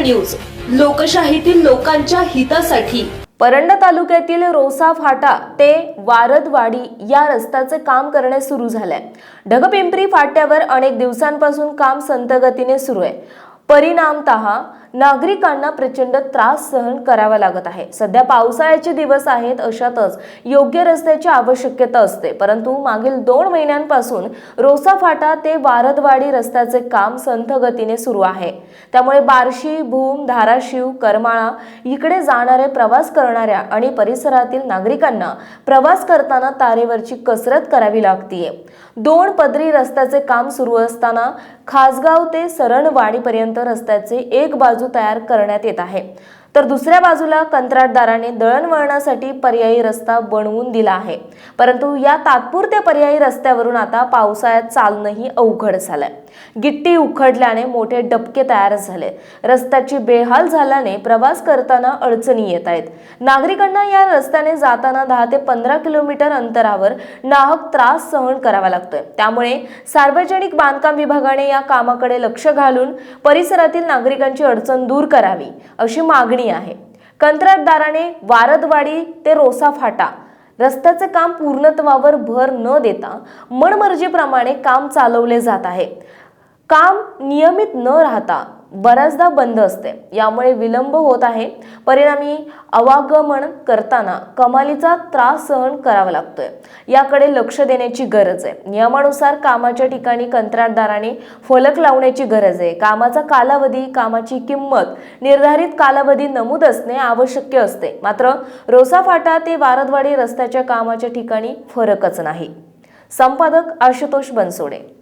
News. लोकशाहीतील लोकांच्या हितासाठी. परंडा तालुक्यातील रोसा फाटा ते वारदवाडी या रस्त्याचे काम करणे सुरू झालंय. ढगपिंपरी फाट्यावर अनेक दिवसांपासून काम संतगतीने सुरू आहे. परिणामतः नागरिकांना प्रचंड त्रास सहन करावा लागत आहे. सध्या पावसाळ्याचे दिवस आहेत अशातच योग्य रस्त्याची आवश्यकता असते. परंतु मागील दोन महिन्यांपासून रोसा फाटा ते वारदवाडी रस्त्याचे काम संथ गतीने सुरू आहे. त्यामुळे बार्शी भूम धाराशिव करमाळा इकडे जाणारे प्रवास करणाऱ्या आणि परिसरातील नागरिकांना प्रवास करताना तारेवरची कसरत करावी लागतीये. दोन पदरी रस्त्याचे काम सुरू असताना खासगाव ते सरणवाडीपर्यंत रस्त्याचे एक बाजू तयार करण्यात येत आहे. तर दुसऱ्या बाजूला कंत्राटदाराने दळणवळणासाठी पर्यायी रस्ता बनवून दिला आहे. परंतु या तात्पुरत्या पर्यायी रस्त्यावरून आता पावसाळ्यात चालणंही अवघड झालंय. गिट्टी उखडल्याने मोठे डबके तयार झाले. रस्त्याची बेहाल झाल्याने प्रवास करताना अडचणी येत आहेत. नागरिकांना या रस्त्याने जाताना दहा ते पंधरा किलोमीटर अंतरावर नाहक त्रास सहन करावा लागतोय. त्यामुळे सार्वजनिक बांधकाम विभागाने या कामाकडे लक्ष घालून परिसरातील नागरिकांची अडचण दूर करावी अशी मागणी आहे. कंत्राटदाराने वारदवाडी ते रोसा फाटा. रस्त्याचे काम पूर्णत्वावर भर न देता मनमर्जीप्रमाणे काम चालवले जात आहे. काम नियमित न राहता बऱ्याचदा बंद असते. यामुळे विलंब होत आहे. परिणामी अवागमन करताना कमालीचा त्रास सहन करावा लागतोय. याकडे लक्ष देण्याची गरज आहे. नियमानुसार कामाच्या ठिकाणी कंत्राटदाराने फलक लावण्याची गरज आहे. कामाचा कालावधी कामाची किंमत निर्धारित कालावधी नमूद असणे आवश्यक असते. मात्र रोसाफाटा ते वारदवाडी रस्त्याच्या कामाच्या ठिकाणी फरकच नाही. संपादक आशुतोष बनसोडे